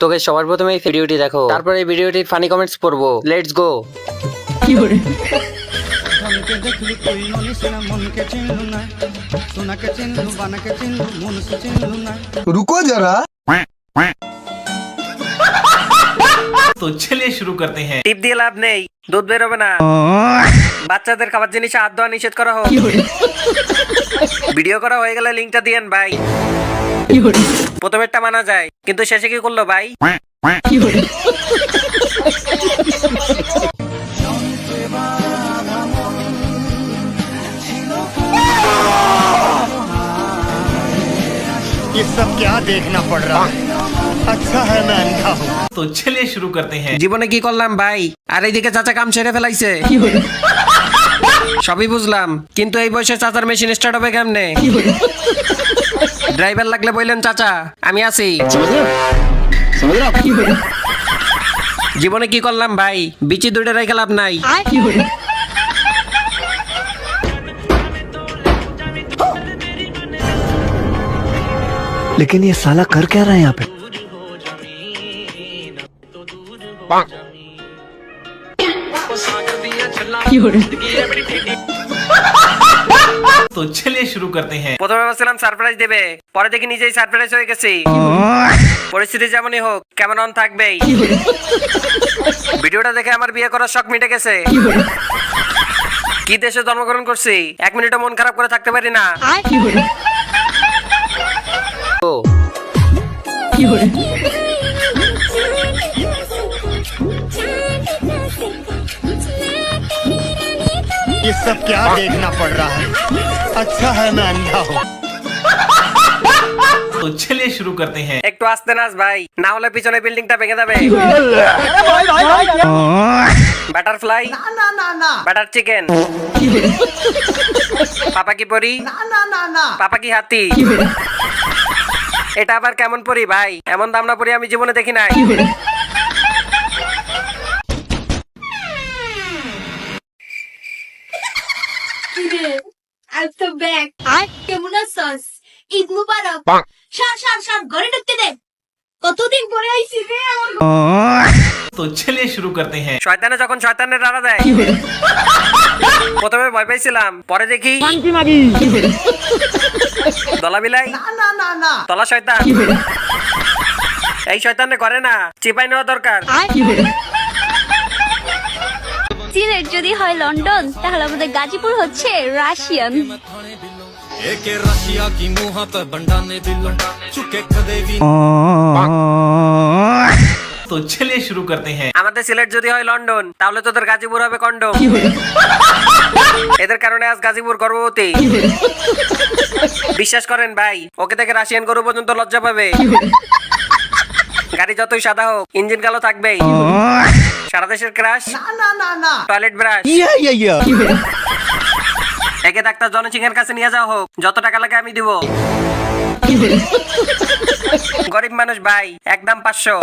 তোকে সবার প্রথমে এই ভিডিওটি দেখো। তারপরে এই ভিডিওটির ফানি কমেন্টস পড়ব। লেটস গো কি করে? রুকো যারা तो चलिए शुरू करते हैं টিপ দিয়ে লাভ নেই দুধ বেরোবে না বাচ্চাদের খাবার জিনিসে হাত ধোয়া নিষেধ করা হোক ভিডিও করা হয়ে গেলে লিঙ্কটা দিয়েন ভাই প্রথমেরটা মানা যায় কিন্তু শেষে কি করলো ভাই ये सब क्या देखना पड़ रहा है अच्छा है मैं अंधा हूँ तो चलिए शुरू करते हैं জীবনে কি করলাম ভাই আর এইদিকে চাচা কাম সেরে ফেলাইছে সবই বুঝলাম কিন্তু এই বয়সে চাচার মেশিন স্টার্ট হবে কেমনে ড্রাইভার লাগলে বললেন চাচা আমি আছি জীবনে কি করলাম ভাই বিচি দুইটা রেখে লাভ নাই लेकिन ये साला कर क्या रहा है यहाँ पे তো চলিয়ে শুরু করতে হ্যাঁ প্রথমে ভাবছিলাম সারপ্রাইজ দেবে পরে দেখি নিজেই সারপ্রাইজ হয়ে গেছি। পরিস্থিতি যেমনই হোক কেমন অন থাকবে ভিডিওটা দেখে আমার বিয়ে করার শখ মিটে গেছে। কি দেশে জন্মগ্রহণ করছি এক মিনিটও মন খারাপ করে থাকতে পারি না। কি ये सब क्या देखना पड़ रहा है अच्छा है मैं अंधा हूँ तो चलिए शुरू करते हैं একটু আস্তে নাচ ভাই না হলে পিছনে বিল্ডিংটা ভেঙে যাবে বাটারফ্লাই বাটার চিকেন পাপা কি পরি পাপা কি হাতি এটা আবার কেমন পরি ভাই এমন দাম না পরি আমি জীবনে দেখি নাই কতদিন পরে আইছি রে তো শুরু করতে হ্যাঁ। শয়তানে যখন শয়তানের রাড়া দেয়। প্রথমে ভয় পাইছিলাম পরে দেখি দলা বিলাই। না না না না। তলা শয়তান। এই শয়তানে করে না চিপাই নেওয়া দরকার। চীনের যদি হয় লন্ডন তাহলে আমাদের গাজীপুর হচ্ছে রাশিয়ান। তো চলে শুরু করতে হ্যাঁ। আমাদের সিলেট যদি হয় লন্ডন তাহলে তোদের গাজীপুর হবে কন্ডম। এদের কারণে আজ গাজীপুর গর্ভবতী। বিশ্বাস করেন ভাই ওকে থেকে রাশিয়ান গরু পর্যন্ত লজ্জা পাবে। গাড়ি যতই সাদা হোক ইঞ্জিন কালো থাকবেই। সারা দেশের ক্রাশ না না না টয়লেট ব্রাশ ইয়া ইয়া ইয়া। একে ডাক্তার জন সিং এর কাছে নিয়ে যাওয়া হোক। যত টাকা লাগে আমি দিব। গরিব মানুষ ভাই একদম পাঁচশো।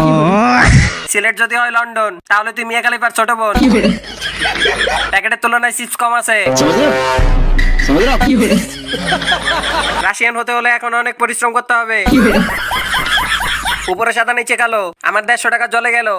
সিলেট যদি হয় লন্ডন তাহলে তুই মিয়া খালিফার ছোট বোন। প্যাকেটের তুলনায় চিপস কম আছে। রাশিয়ান হতে হলে এখন অনেক পরিশ্রম করতে হবে। উপরে সাদা নিচে কালো। আমার দেড়শো টাকা জলে গেল।